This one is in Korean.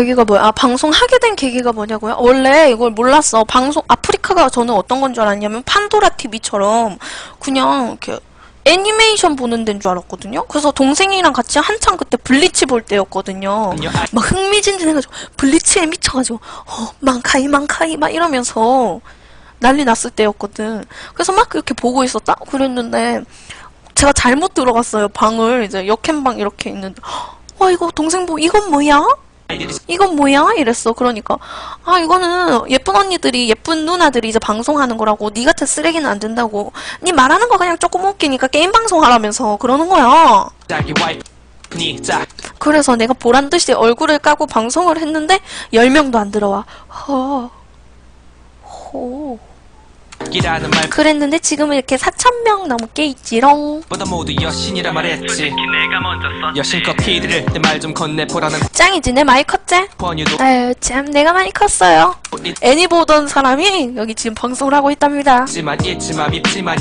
계기가 뭐야? 아, 방송하게 된 계기가 뭐냐고요? 원래 이걸 몰랐어. 방송, 아프리카가 저는 어떤 건 줄 알았냐면, 판도라 TV처럼 그냥 이렇게 애니메이션 보는 데인 줄 알았거든요? 그래서 동생이랑 같이 한창 그때 블리치 볼 때였거든요. 막 흥미진진해가지고, 블리치에 미쳐가지고, 어, 망카이, 망카이, 막 이러면서 난리 났을 때였거든. 그래서 막 이렇게 보고 있었다? 그랬는데, 제가 잘못 들어갔어요, 방을. 이제 역캠방 이렇게 있는데, 와, 이거 동생 보고, 이건 뭐야? 이건 뭐야? 이랬어. 그러니까 아 이거는 예쁜 언니들이 예쁜 누나들이 이제 방송하는 거라고 니 같은 쓰레기는 안 된다고 니 말하는 거 그냥 조금 웃기니까 게임 방송하라면서 그러는 거야. 그래서 내가 보란 듯이 얼굴을 까고 방송을 했는데 10명도 안 들어와. 허. 호. 이라는 그랬는데 지금은 이렇게 4,000명 넘게 있지롱. 말보다 모두 여신이라 말했지 여신껏 피드를 내 말 좀 건네보라는 짱이지 내 많이 컸지? 권유도 아유 참 내가 많이 컸어요. 애니 보던 사람이 여기 지금 방송을 하고 있답니다. 있지만 잊지마 밉지만